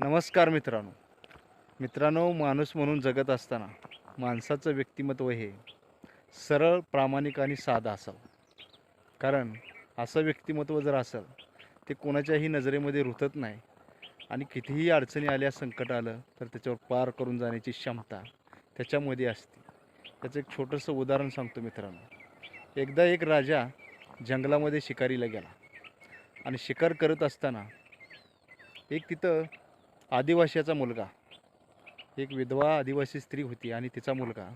नमस्कार मित्रांनो. मित्रांनो माणूस म्हणून जगत असताना माणसाचं व्यक्तिमत्व हे सरळ प्रामाणिक आणि साधं असावं. कारण असं व्यक्तिमत्व जर असेल ते कोणाच्याही नजरेमध्ये रुतत नाही आणि कितीही अडचणी आल्या संकट आलं तर त्याच्यावर पार करून जाण्याची क्षमता त्याच्यामध्ये असते. त्याचं एक छोटंसं उदाहरण सांगतो मित्रांनो. एकदा एक राजा जंगलामध्ये शिकारीला गेला आणि शिकार करत असताना एक तिथं आदिवासीचा मुलगा. एक विधवा आदिवासी स्त्री होती आणि तिचा मुलगा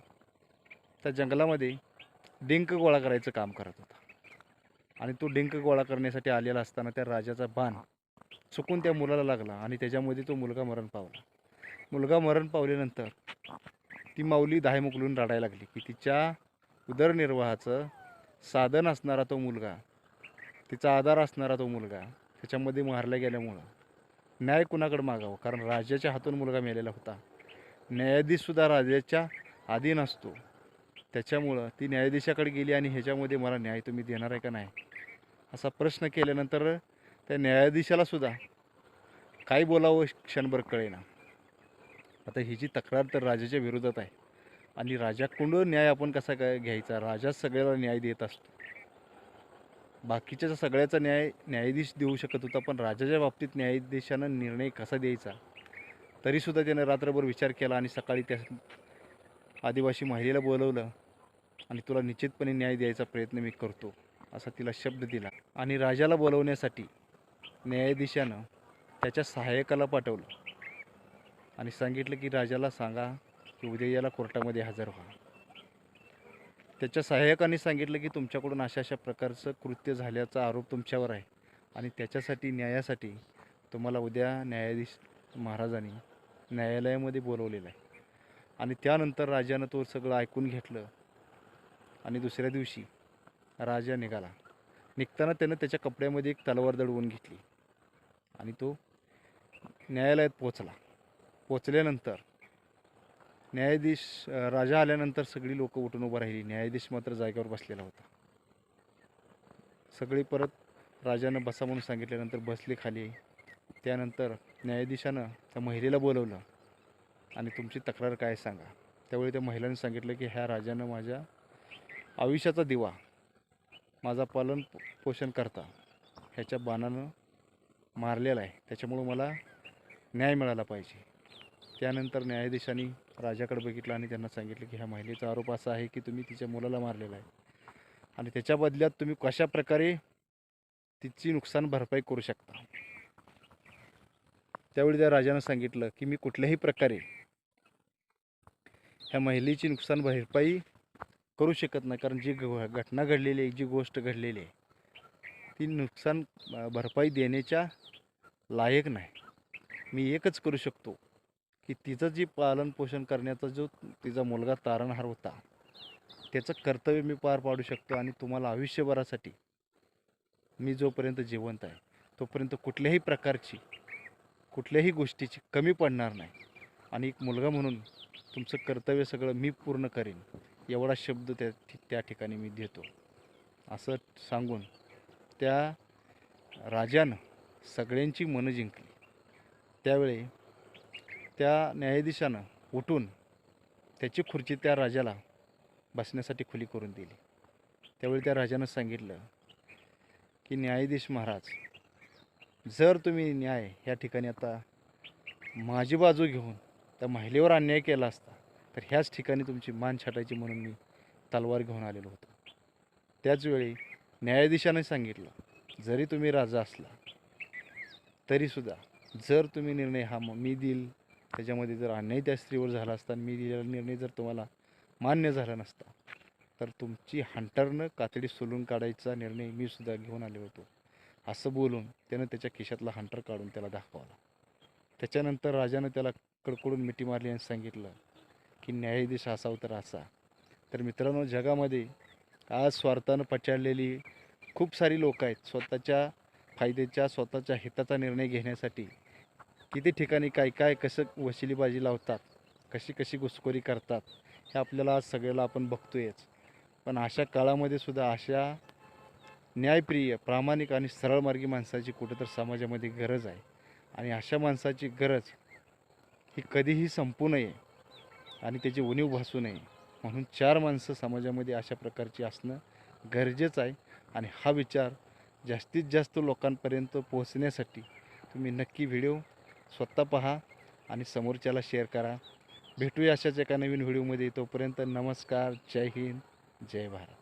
त्या जंगलामध्ये डिंक गोळा करायचं काम करत होता. आणि तो डिंक गोळा करण्यासाठी आलेला असताना त्या राजाचा बाण चुकून त्या मुलाला लागला आणि त्याच्यामध्ये तो मुलगा मरण पावला. मुलगा मरण पावल्यानंतर ती माऊली दाहे मुकलून रडायला लागली की तिच्या उदरनिर्वाहाचं साधन असणारा तो मुलगा तिचा आधार असणारा तो मुलगा त्याच्यामध्ये मारला गेल्यामुळं न्याय कुणाकडे मागावं? कारण राजाच्या हातून मुलगा मेलेला होता. न्यायाधीशसुद्धा राजाच्या अधीन असतो त्याच्यामुळं ती न्यायाधीशाकडे गेली आणि ह्याच्यामध्ये मला न्याय तुम्ही देणार आहे का नाही? असा प्रश्न केल्यानंतर त्या न्यायाधीशालासुद्धा काय बोलावं क्षणभर कळेना. आता ही जी तक्रार तर राजाच्या विरोधात आहे. आणि राजाकडून न्याय आपण कसा काय घ्यायचा? राजाच सगळ्याला न्याय देत असतो. बाकीच्या सगळ्याचा न्याय न्यायाधीश देऊ शकत होता पण राजाच्या बाबतीत न्यायाधीशानं निर्णय कसा द्यायचा? तरीसुद्धा त्यानं रात्रभर विचार केला आणि सकाळी त्या आदिवासी महिलेला बोलवलं आणि तुला निश्चितपणे न्याय द्यायचा प्रयत्न मी करतो असा तिला शब्द दिला. आणि राजाला बोलवण्यासाठी न्यायाधीशानं त्याच्या सहाय्यकाला पाठवलं आणि सांगितलं की राजाला सांगा की उद्या याला कोर्टामध्ये हजर व्हा. त्याच्या सहाय्यकांनी सांगितलं की तुमच्याकडून अशा अशा प्रकारचं कृत्य झाल्याचा आरोप तुमच्यावर आहे. आणि त्याच्यासाठी न्यायासाठी तुम्हाला उद्या न्यायाधीश महाराजांनी न्यायालयामध्ये बोलवलेलं आहे. आणि त्यानंतर राजानं तो सगळं ऐकून घेतलं. आणि दुसऱ्या दिवशी राजा निघाला. निघताना त्यानं त्याच्या कपड्यामध्ये एक तलवार दडवून घेतली. आणि तो न्यायालयात पोचला पोचल्यानंतर न्यायाधीश राजा आल्यानंतर सगळी लोक उठून उभं राहिली. न्यायाधीश मात्र जागेवर बसलेला होता. सगळी परत राजानं बसा म्हणून सांगितल्यानंतर बसले खाली. त्यानंतर न्यायाधीशानं त्या महिलेला बोलवलं. आणि तुमची तक्रार काय सांगा. त्यावेळी त्या महिलांनी सांगितलं की ह्या राजानं माझ्या आयुष्याचा दिवा माझा पालन पो- पोषण करता ह्याच्या बाणानं मारलेला आहे. त्याच्यामुळं मला न्याय मिळाला पाहिजे. त्यानंतर न्यायाधीशांनी राजाकडे बघितलं आणि त्यांना सांगितलं की ह्या महिलेचा आरोप असा आहे की तुम्ही तिच्या मुलाला मारलेला आहे. आणि त्याच्या बदल्यात तुम्ही कशा प्रकारे तिची नुकसान भरपाई करू शकता? त्यावेळी त्या राजानं सांगितलं की मी कुठल्याही प्रकारे ह्या महिलेची नुकसान भरपाई करू शकत नाही कारण जी घ- घटना घडलेली आहे जी गोष्ट घडलेली आहे ती नुकसान भरपाई देण्याच्या लायक नाही. मी एकच करू शकतो. की तिचं जी पालनपोषण करण्याचा जो तिचा मुलगा तारणहार होता त्याचं कर्तव्य मी पार पाडू शकतो आणि तुम्हाला आयुष्यभरासाठी मी जोपर्यंत जिवंत आहे तोपर्यंत कुठल्याही प्रकारची कुठल्याही गोष्टीची कमी पडणार नाही. आणि एक मुलगा म्हणून तुमचं कर्तव्य सगळं मी पूर्ण करेन एवढा शब्द त्या त्या ठिकाणी मी देतो. असं सांगून त्या राजानं सगळ्यांची मनं जिंकली. त्यावेळी त्या न्यायाधीशानं उठून त्याची खुर्ची त्या राजाला बसण्यासाठी खुली करून दिली. त्यावेळी त्या राजानं सांगितलं की न्यायाधीश महाराज जर तुम्ही न्याय या ठिकाणी आता माझी बाजू घेऊन त्या महिलेवर अन्याय केला असता तर ह्याच ठिकाणी तुमची मान छाटायची म्हणून मी तलवार घेऊन आलेलो होतो. त्याचवेळी न्यायाधीशाने सांगितलं जरी तुम्ही राजा असला तरीसुद्धा जर तुम्ही निर्णय हा मी देईल त्याच्यामध्ये जर अन्याय त्या स्त्रीवर झाला असता आणि मी दिलेला निर्णय जर तुम्हाला मान्य झाला नसता तर तुमची हंटरनं कातडी सोलून काढायचा निर्णय मी सुद्धा घेऊन आलो होतो. असं बोलून त्यानं त्याच्या खिशातला हंटर काढून त्याला दाखवला. त्याच्यानंतर राजानं त्याला कडकडून मिठी मारली आणि सांगितलं की न्यायाधीश असावं तर असा. तर मित्रांनो जगामध्ये आज स्वार्थानं पछाडलेली खूप सारी लोक आहेत. स्वतःच्या फायद्याच्या स्वतःच्या हिताचा निर्णय घेण्यासाठी किती ठिकाणी काय काय कसं वशिलीबाजी लावतात कशी कशी घुसखोरी करतात हे आपल्याला आज सगळ्याला आपण बघतोयच. पण अशा काळामध्ये सुद्धा अशा न्यायप्रिय प्रामाणिक आणि सरळमार्गी माणसाची कुठं तर समाजामध्ये गरज आहे. आणि अशा माणसाची गरज ही कधीही संपू नये आणि त्याची उणीव भासू नये म्हणून चार माणसं समाजामध्ये अशा प्रकारची असणं गरजेचं आहे. आणि हा विचार जास्तीत जास्त लोकांपर्यंत पोहोचण्यासाठी तुम्ही नक्की व्हिडिओ स्वतः पहा आणि समोरच्याला शेअर करा. भेटूया अशाच एका नवीन व्हिडिओमध्ये तोपर्यंत नमस्कार. जय हिंद. जय भारत.